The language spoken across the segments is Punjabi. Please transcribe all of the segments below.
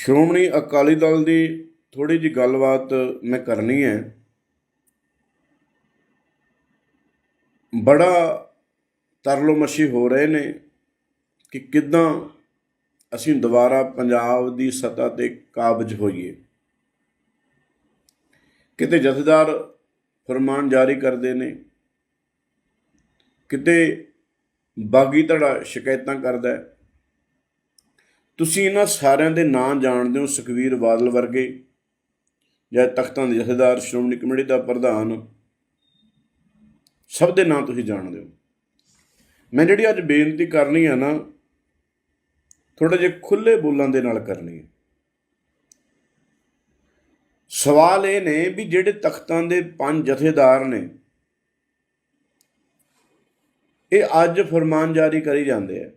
ਸ਼੍ਰੋਮਣੀ ਅਕਾਲੀ ਦਲ ਦੀ ਥੋੜੀ ਜੀ ਗੱਲਬਾਤ ਮੈਂ ਕਰਨੀ ਹੈ। ਬੜਾ ਤਰਲੋਮਸ਼ੀ ਹੋ ਰਹੇ ਨੇ ਕਿ ਕਿਦਾਂ ਅਸੀਂ ਦੁਬਾਰਾ ਪੰਜਾਬ ਦੀ ਸੱਤਾ ਤੇ ਕਾਬਜ ਹੋਈਏ। ਕਿਤੇ ਜਥੇਦਾਰ ਫਰਮਾਨ ਜਾਰੀ ਕਰਦੇ ਨੇ, ਕਿਤੇ ਬਾਗੀ ਧੜਾ ਸ਼ਿਕਾਇਤਾਂ ਕਰਦਾ ਹੈ। ਤੁਸੀਂ ਇਹਨਾਂ ਸਾਰਿਆਂ ਦੇ ਨਾਂ ਜਾਣਦੇ ਹੋ ਸੁਖਵੀਰ ਬਾਦਲ ਵਰਗੇ, ਜਾਂ ਤਖਤਾਂ ਦੇ ਜਥੇਦਾਰ, ਸ਼੍ਰੋਮਣੀ ਕਮੇਟੀ ਦਾ ਪ੍ਰਧਾਨ। ਸਭ ਦੇ ਨਾਂ ਤੁਸੀਂ ਜਾਣਦੇ ਹੋ। ਮੈਂ ਜਿਹੜੀ ਅੱਜ ਬੇਨਤੀ ਕਰਨੀ ਆ ਨਾ ਥੋੜੇ ਜਿਹੇ ਖੁੱਲੇ ਬੋਲਾਂ ਦੇ ਨਾਲ ਕਰਨੀ ਹੈ ਸਵਾਲ ਇਹ ਨੇ ਵੀ ਜਿਹੜੇ ਤਖਤਾਂ ਦੇ ਪੰਜ ਜਥੇਦਾਰ ਨੇ, ਇਹ ਅੱਜ ਫਰਮਾਨ ਜਾਰੀ ਕਰੀ ਜਾਂਦੇ ਆ।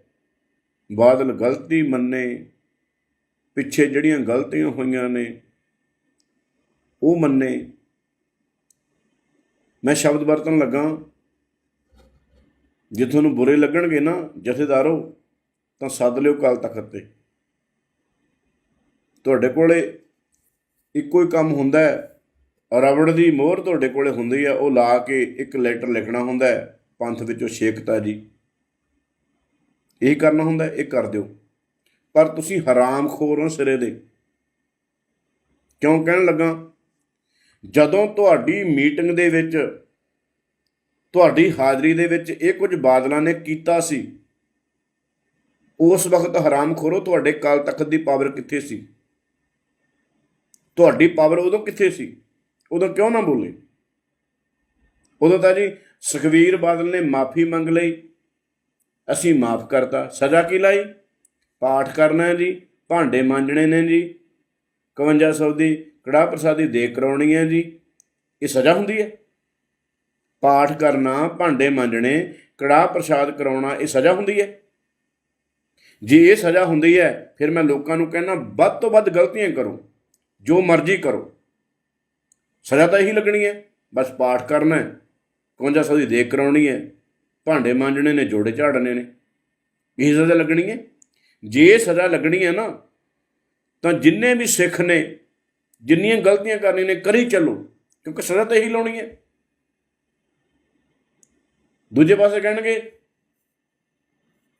ਬਾਦਲ ਗਲਤੀ ਮੰਨੇ, ਪਿੱਛੇ ਜਿਹੜੀਆਂ ਗਲਤੀਆਂ ਹੋਈਆਂ ਨੇ, ਉਹ ਮੰਨੇ। ਮੈਂ ਸ਼ਬਦ ਵਰਤਣ ਲੱਗਾ ਜੇ ਤੁਹਾਨੂੰ ਬੁਰੇ ਲੱਗਣਗੇ ਨਾ, ਜਥੇਦਾਰੋ, ਤਾਂ ਸੱਦ ਲਿਓ ਕੱਲ ਤਖਤ ਤੇ। ਤੁਹਾਡੇ ਕੋਲੇ ਇੱਕੋ ਹੀ ਕੰਮ ਹੁੰਦਾ ਹੈ। ਰਬੜ ਦੀ ਮੋਹਰ ਤੁਹਾਡੇ ਕੋਲੇ ਹੁੰਦੀ ਹੈ, ਉਹ ਲਾ ਕੇ ਇੱਕ ਲੈਟਰ ਲਿਖਣਾ ਹੁੰਦਾ ਹੈ, ਪੰਥ ਵਿੱਚੋਂ ਛੇਕਤਾ ਜੀ। ਇਹ ਕਰਨਾ ਹੁੰਦਾ, ਇਹ ਕਰ ਦਿਓ। ਪਰ ਤੁਸੀਂ ਹਰਾਮਖੋਰ ਹੋ ਸਿਰੇ ਦੇ। ਕਿਉਂ ਕਹਿਣ ਲੱਗਾ? ਜਦੋਂ ਤੁਹਾਡੀ ਮੀਟਿੰਗ ਦੇ ਵਿੱਚ, ਤੁਹਾਡੀ ਹਾਜ਼ਰੀ ਦੇ ਵਿੱਚ ਇਹ ਕੁਝ ਬਾਦਲਾਂ ਨੇ ਕੀਤਾ ਸੀ, ਉਸ ਵਕਤ ਹਰਾਮ ਖੋਰੋ ਤੁਹਾਡੇ ਕਾਲ ਤਖਤ ਦੀ ਪਾਵਰ ਕਿੱਥੇ ਸੀ? ਤੁਹਾਡੀ ਪਾਵਰ ਉਦੋਂ ਕਿੱਥੇ ਸੀ? ਉਦੋਂ ਕਿਉਂ ਨਾ ਬੋਲੇ? ਉਦੋਂ ਤਾਂ ਜੀ ਸੁਖਵੀਰ ਬਾਦਲ ਨੇ ਮਾਫੀ ਮੰਗ ਲਈ। ਅਸੀਂ ਮਾਫ ਕਰਤਾ। ਸਜ਼ਾ ਕੀ ਲਾਈ? ਪਾਠ ਕਰਨਾ ਹੈ ਜੀ। ਭਾਂਡੇ ਮਾਂਜਣੇ ਨੇ ਜੀ। 5100 ਦੀ ਕੜਾ ਪ੍ਰਸਾਦੀ ਦੇ ਕਰਾਉਣੀ ਹੈ ਜੀ। ਇਹ ਸਜ਼ਾ ਹੁੰਦੀ ਹੈ। ਪਾਠ ਕਰਨਾ, ਭਾਂਡੇ ਮਾਂਜਣੇ ਕੜਾ ਪ੍ਰਸਾਦ ਕਰਾਉਣਾ, ਇਹ ਸਜ਼ਾ ਹੁੰਦੀ ਹੈ। ਜੇ ਇਹ ਸਜ਼ਾ ਹੁੰਦੀ ਹੈ, ਫਿਰ ਮੈਂ ਲੋਕਾਂ ਨੂੰ ਕਹਿੰਦਾ, ਵੱਧ ਤੋਂ ਵੱਧ ਗਲਤੀਆਂ ਕਰੋ। ਜੋ ਮਰਜ਼ੀ ਕਰੋ। ਸਜ਼ਾ ਤਾਂ ਇਹੀ ਲੱਗਣੀ ਹੈ। ਬਸ ਪਾਠ ਕਰਨਾ ਹੈ। 5100 ਦੀ ਦੇਖ ਕਰਾਉਣੀ ਹੈ। ਭਾਂਡੇ ਮਾਂਜਣੇ ਨੇ, ਜੋੜੇ ਝਾੜਨੇ ਨੇ। ਇਹ ਸਜ਼ਾ ਲੱਗਣੀ ਹੈ। ਜੇ ਸਜ਼ਾ ਲੱਗਣੀ ਹੈ ਨਾ, ਤਾਂ ਜਿੰਨੇ ਵੀ ਸਿੱਖ ਨੇ, ਜਿੰਨੀਆਂ ਗਲਤੀਆਂ ਕਰਨੀਆਂ ਨੇ, ਕਰੀ ਚੱਲੋ, ਕਿਉਂਕਿ ਸਜ਼ਾ ਤਾਂ ਇਹੀ ਲਾਉਣੀ ਹੈ। ਦੂਜੇ ਪਾਸੇ ਕਹਿਣਗੇ,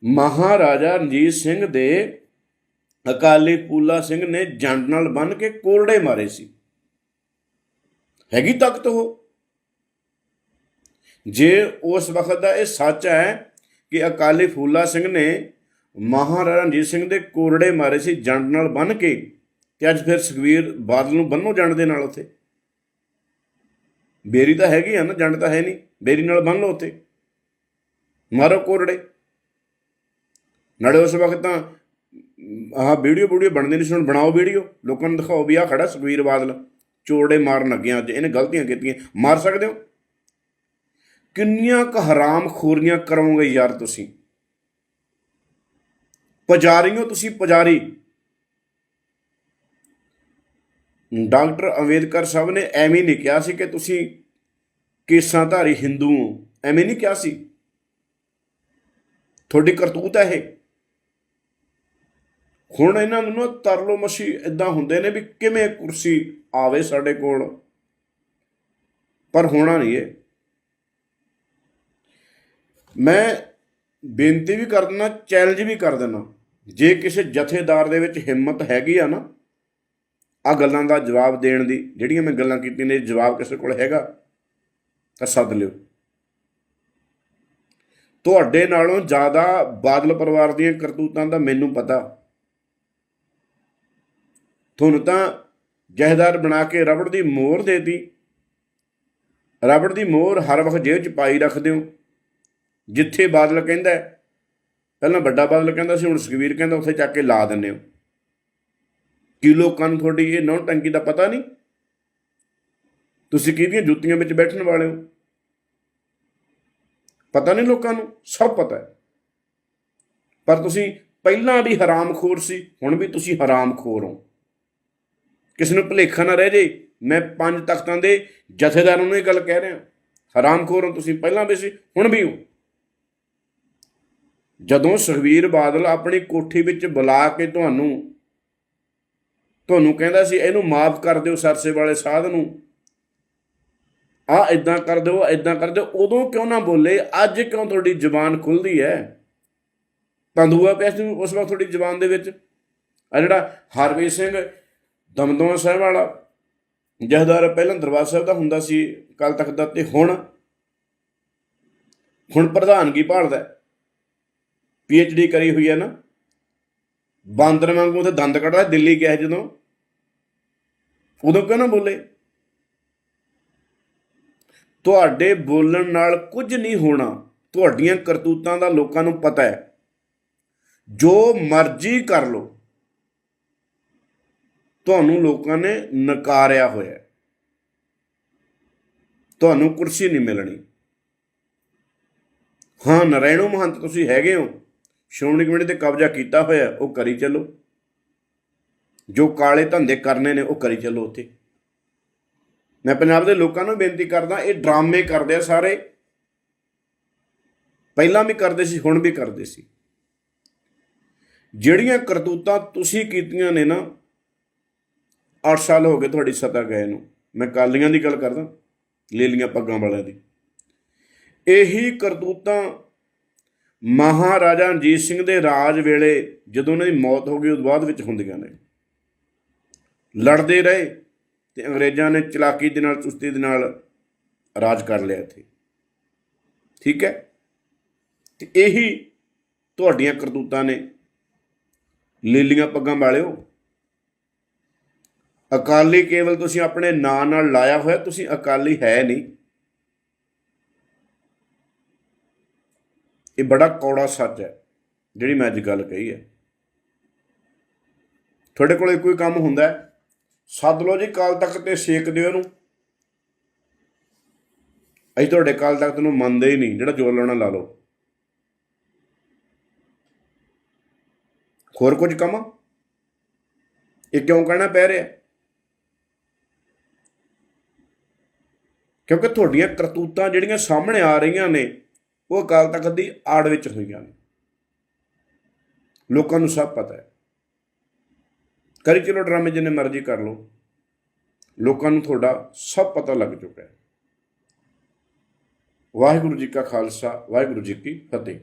ਮਹਾਰਾਜਾ ਰਣਜੀਤ ਸਿੰਘ ਦੇ ਅਕਾਲੀ ਪੂਲਾ ਸਿੰਘ ਨੇ ਜੰਡ ਨਾਲ ਬੰਨ ਕੇ ਕੋਰੜੇ ਮਾਰੇ ਸੀ। ਹੈਗੀ ਤਾਕਤ ਉਹ? ਜੇ ਉਸ ਵਕਤ ਦਾ ਇਹ ਸੱਚ ਹੈ ਕਿ ਅਕਾਲੀ ਫੂਲਾ ਸਿੰਘ ਨੇ ਮਹਾਰਾਜਾ ਰਣਜੀਤ ਸਿੰਘ ਦੇ ਕੋਰੜੇ ਮਾਰੇ ਸੀ ਜੰਡ ਨਾਲ ਬੰਨ ਕੇ, ਤੇ ਅੱਜ ਫਿਰ ਸੁਖਵੀਰ ਬਾਦਲ ਨੂੰ ਬੰਨੋ ਜੰਡ ਦੇ ਨਾਲ ਉੱਥੇ? ਬੇਰੀ ਤਾਂ ਹੈਗੀ ਆ ਨਾ, ਜੰਡ ਤਾਂ ਹੈ ਨਹੀਂ। ਬੇਰੀ ਨਾਲ ਬੰਨ ਲਓ ਉੱਥੇ। ਮਾਰੋ ਕੋਰੜੇ। ਨਾਲੇ ਉਸ ਵਕਤ ਤਾਂ ਆਹ ਵੀਡੀਓ ਵੀਡੀਓ ਬਣਦੀ ਨਹੀਂ ਸੀ, ਹੁਣ ਬਣਾਓ ਵੀਡੀਓ। ਲੋਕਾਂ ਨੂੰ ਦਿਖਾਓ ਵੀ ਆਹ ਖੜਾ ਸੁਖਵੀਰ ਬਾਦਲ। ਚੋੜੇ ਮਾਰਨ ਲੱਗਿਆ ਅੱਜ। ਇਹਨੇ ਗਲਤੀਆਂ ਕੀਤੀਆਂ। ਮਾਰ ਸਕਦੇ ਹੋ? ਕਿੰਨੀਆਂ ਕ ਹਰਾਮ ਖੋਰੀਆਂ ਕਰੋਗੇ ਯਾਰ ਤੁਸੀਂ? ਪੁਜਾਰੀ ਹੋ ਤੁਸੀਂ ਪੁਜਾਰੀ। ਡਾਕਟਰ ਅੰਬੇਦਕਰ ਸਾਹਿਬ ਨੇ ਐਵੇਂ ਨਹੀਂ ਕਿਹਾ ਸੀ ਕਿ ਤੁਸੀਂ ਕੇਸਾਂਧਾਰੀ ਹਿੰਦੂ ਹੋ। ਐਵੇਂ ਨਹੀਂ ਕਿਹਾ ਸੀ? ਤੁਹਾਡੀ ਕਰਤੂਤ ਹੈ ਇਹ। ਹੁਣ ਇਹਨਾਂ ਨੂੰ ਨਾ ਤਰਲੋ ਮਸ਼ੀ ਇਦਾਂ ਹੁੰਦੇ ਨੇ ਵੀ ਕਿਵੇਂ ਕੁਰਸੀ ਆਵੇ ਸਾਡੇ ਕੋਲ। ਪਰ ਹੋਣਾ ਨਹੀਂ ਇਹ। ਮੈਂ ਬੇਨਤੀ ਵੀ ਕਰ ਦਿੰਦਾ ਚੈਲੰਜ ਵੀ ਕਰ ਦਿੰਦਾ। ਜੇ ਕਿਸੇ ਜਥੇਦਾਰ ਦੇ ਵਿੱਚ ਹਿੰਮਤ ਹੈਗੀ ਆ ਨਾ ਆ ਗੱਲਾਂ ਦਾ ਜਵਾਬ ਦੇਣ ਦੀ, ਜਿਹੜੀਆਂ ਮੈਂ ਗੱਲਾਂ ਕੀਤੀਆਂ ਨੇ ਜਵਾਬ ਕਿਸੇ ਕੋਲ ਹੈਗਾ, ਤਾਂ ਸੱਦ ਲਿਓ। ਤੁਹਾਡੇ ਨਾਲੋਂ ਜ਼ਿਆਦਾ ਬਾਦਲ ਪਰਿਵਾਰ ਦੀਆਂ ਕਰਤੂਤਾਂ ਦਾ ਮੈਨੂੰ ਪਤਾ। ਤੁਹਾਨੂੰ ਤਾਂ ਜਹਦਾਰ ਬਣਾ ਕੇ ਰਬੜ ਦੀ ਮੋਹਰ ਦੇਤੀ ਰਬੜ ਦੀ ਮੋਹਰ ਹਰ ਵਕਤ ਜੇਬ 'ਚ ਪਾਈ ਰੱਖਦੇ ਹੋ। ਜਿੱਥੇ ਬਾਦਲ ਕਹਿੰਦਾ ਪਹਿਲਾਂ ਵੱਡਾ ਬਾਦਲ ਕਹਿੰਦਾ ਸੀ, ਹੁਣ ਸੁਖਵੀਰ ਕਹਿੰਦਾ, ਉੱਥੇ ਚੱਕ ਕੇ ਲਾ ਦਿੰਦੇ ਹੋ। ਕੀ ਲੋਕਾਂ ਨੂੰ ਤੁਹਾਡੀ ਇਹ ਨੌ ਟੰਕੀ ਦਾ ਪਤਾ ਨਹੀਂ? ਤੁਸੀਂ ਕਿਹਦੀਆਂ ਜੁੱਤੀਆਂ ਵਿੱਚ ਬੈਠਣ ਵਾਲੇ ਹੋ? ਪਤਾ ਨਹੀਂ ਲੋਕਾਂ ਨੂੰ? ਸਭ ਪਤਾ ਹੈ। ਪਰ ਤੁਸੀਂ ਪਹਿਲਾਂ ਵੀ ਹਰਾਮਖੋਰ ਸੀ, ਹੁਣ ਵੀ ਤੁਸੀਂ ਹਰਾਮਖੋਰ ਹੋ। ਕਿਸੇ ਨੂੰ ਭੁਲੇਖਾ ਨਾ ਰਹਿ ਜੇ, ਮੈਂ ਪੰਜ ਤਖਤਾਂ ਦੇ ਜਥੇਦਾਰਾਂ ਨੂੰ ਇਹ ਗੱਲ ਕਹਿ ਰਿਹਾ। ਹਰਾਮਖੋਰ ਹੋ ਤੁਸੀਂ ਪਹਿਲਾਂ ਵੀ ਸੀ, ਹੁਣ ਵੀ ਹੋ। ਜਦੋਂ ਸੁਖਵੀਰ ਬਾਦਲ ਆਪਣੀ ਕੋਠੀ ਵਿੱਚ ਬੁਲਾ ਕੇ ਤੁਹਾਨੂੰ ਤੁਹਾਨੂੰ ਕਹਿੰਦਾ ਸੀ, ਇਹਨੂੰ ਮਾਫ ਕਰ ਦਿਓ ਸਰਸੇ ਵਾਲੇ ਸਾਧ ਨੂੰ। ਆ ਇਦਾਂ ਕਰ ਦਿਓ ਇਦਾਂ ਕਰ ਦਿਓ। ਉਦੋਂ ਕਿਉਂ ਨਾ ਬੋਲੇ, ਅੱਜ ਕਿਉਂ ਤੁਹਾਡੀ ਜ਼ੁਬਾਨ ਖੁੱਲਦੀ ਹੈ? ਤੰਦੂਆ ਪਿਆ ਸੀ ਉਸ ਵਕਤ ਤੁਹਾਡੀ ਜ਼ੁਬਾਨ ਦੇ ਵਿੱਚ। ਆ ਜਿਹੜਾ ਹਰਵੀਰ ਸਿੰਘ ਦਮਦਮਾ ਸਾਹਿਬ ਵਾਲਾ, ਜਹਦਾਰ ਪਹਿਲਾਂ ਦਰਬਾਰ ਸਾਹਿਬ ਦਾ ਹੁੰਦਾ ਸੀ ਕੱਲ ਤੱਕ ਦਾ, ਤੇ ਹੁਣ ਹੁਣ ਪ੍ਰਧਾਨਗੀ ਭਾਲਦਾ ਪੀ ਐਚ ਡੀ ਕਰੀ ਹੋਈ ਹੈ ਨਾ, ਬਾਂਦਰ ਵਾਂਗੂ ਤੇ ਦੰਦ ਕੱਢਦਾ, ਦਿੱਲੀ ਗਿਆ ਜਦੋਂ। ਉਦੋਂ ਕਿਉਂ ਨਾ ਬੋਲੇ? ਤੁਹਾਡੇ ਬੋਲਣ ਨਾਲ ਕੁਝ ਨਹੀਂ ਹੋਣਾ। ਤੁਹਾਡੀਆਂ ਕਰਤੂਤਾਂ ਦਾ ਲੋਕਾਂ ਨੂੰ ਪਤਾ ਹੈ। ਜੋ ਮਰਜ਼ੀ ਕਰ ਲੋ ਤੁਹਾਨੂੰ ਲੋਕਾਂ ਨੇ ਨਕਾਰਿਆ ਹੋਇਆ ਤੁਹਾਨੂੰ ਕੁਰਸੀ ਨਹੀਂ ਮਿਲਣੀ। ਹਾਂ, ਨਰੈਣੋ ਮਹੰਤ, ਤੁਸੀਂ ਹੈਗੇ ਹੋ। ਸ਼੍ਰੋਮਣੀ ਕਮੇਟੀ ਤੇ ਕਬਜ਼ਾ ਕੀਤਾ ਹੋਇਆ, ਉਹ ਕਰੀ ਚੱਲੋ। ਜੋ ਕਾਲੇ ਧੰਦੇ ਕਰਨੇ ਨੇ, ਉਹ ਕਰੀ ਚੱਲੋ ਉੱਥੇ। ਮੈਂ ਪੰਜਾਬ ਦੇ ਲੋਕਾਂ ਨੂੰ ਬੇਨਤੀ ਕਰਦਾ, ਇਹ ਡਰਾਮੇ ਕਰਦੇ ਆ ਸਾਰੇ। ਪਹਿਲਾਂ ਵੀ ਕਰਦੇ ਸੀ, ਹੁਣ ਵੀ ਕਰਦੇ ਸੀ। ਜਿਹੜੀਆਂ ਕਰਤੂਤਾਂ ਤੁਸੀਂ ਕੀਤੀਆਂ ਨੇ ਨਾ 8 ਸਾਲ ਹੋ ਗਏ ਤੁਹਾਡੀ ਸਤਾ ਗਏ ਨੂੰ। ਮੈਂ ਕਾਲੀਆਂ ਦੀ ਗੱਲ ਕਰਦਾ, ਲੇਲੀਆਂ ਪੱਗਾਂ ਵਾਲਿਆਂ ਦੀ। ਇਹੀ ਕਰਤੂਤਾਂ ਮਹਾਰਾਜਾ ਰਣਜੀਤ ਸਿੰਘ ਦੇ ਰਾਜ ਵੇਲੇ ਜਦੋਂ ਉਹਨਾਂ ਦੀ ਮੌਤ ਹੋ ਗਈ ਉਸ ਬਾਅਦ ਵਿੱਚ ਹੁੰਦੀਆਂ ਨੇ। ਲੜਦੇ ਰਹੇ ਤੇ ਅੰਗਰੇਜ਼ਾਂ ਨੇ ਚਲਾਕੀ ਦੇ ਨਾਲ, ਚੁਸਤੀ ਦੇ ਨਾਲ ਰਾਜ ਕਰ ਲਿਆ ਇੱਥੇ। ਠੀਕ ਹੈ? ਤੇ ਇਹੀ ਤੁਹਾਡੀਆਂ ਕਰਤੂਤਾਂ ਨੇ। ਲੀਲੀਆਂ ਪੱਗਾਂ ਵਾਲਿਓ ਅਕਾਲੀ ਕੇਵਲ ਤੁਸੀਂ ਆਪਣੇ ਨਾਂ ਨਾਲ ਲਾਇਆ ਹੋਇਆ, ਤੁਸੀਂ ਅਕਾਲੀ ਹੈ ਨਹੀਂ। ਇਹ ਬੜਾ ਕੌੜਾ ਸੱਚ ਹੈ, ਜਿਹੜੀ ਮੈਂ ਅੱਜ ਗੱਲ ਕਹੀ ਹੈ। ਤੁਹਾਡੇ ਕੋਲੇ ਕੋਈ ਕੰਮ ਹੁੰਦਾ ਹੈ? ਸੱਦ ਲਓ ਜੀ, ਕਾਲ ਤੱਕ ਤੇ ਸੇਕ ਦਿਓ ਇਹਨੂੰ। ਅਸੀਂ ਤੁਹਾਡੇ ਕਾਲ ਤੱਕ ਨੂੰ ਮੰਨਦੇ ਹੀ ਨਹੀਂ, ਜਿਹੜਾ ਜੋਰ ਲਾਉਣਾ ਲਾ ਲਓ। ਹੋਰ ਕੁਝ ਕੰਮ? ਇਹ ਕਿਉਂ ਕਹਿਣਾ ਪੈ ਰਿਹਾ? ਕਿਉਂਕਿ ਤੁਹਾਡੀਆਂ ਕਰਤੂਤਾਂ ਜਿਹੜੀਆਂ ਸਾਹਮਣੇ ਆ ਰਹੀਆਂ ਨੇ ਉਹ ਅਕਾਲ ਤਖਤ ਦੀ ਆੜ ਵਿੱਚ ਹੋਈਆਂ ਨੇ ਲੋਕਾਂ ਨੂੰ ਸਭ ਪਤਾ ਹੈ। ਕਰੀ ਚਲੋ ਡਰਾਮੇ ਜਿੰਨੇ ਮਰਜ਼ੀ ਕਰ ਲਓ। ਲੋਕਾਂ ਨੂੰ ਤੁਹਾਡਾ ਸਭ ਪਤਾ ਲੱਗ ਚੁੱਕਾ ਹੈ। ਵਾਹਿਗੁਰੂ ਜੀ ਕਾ ਖਾਲਸਾ, ਵਾਹਿਗੁਰੂ ਜੀ ਕੀ ਫਤਿਹ।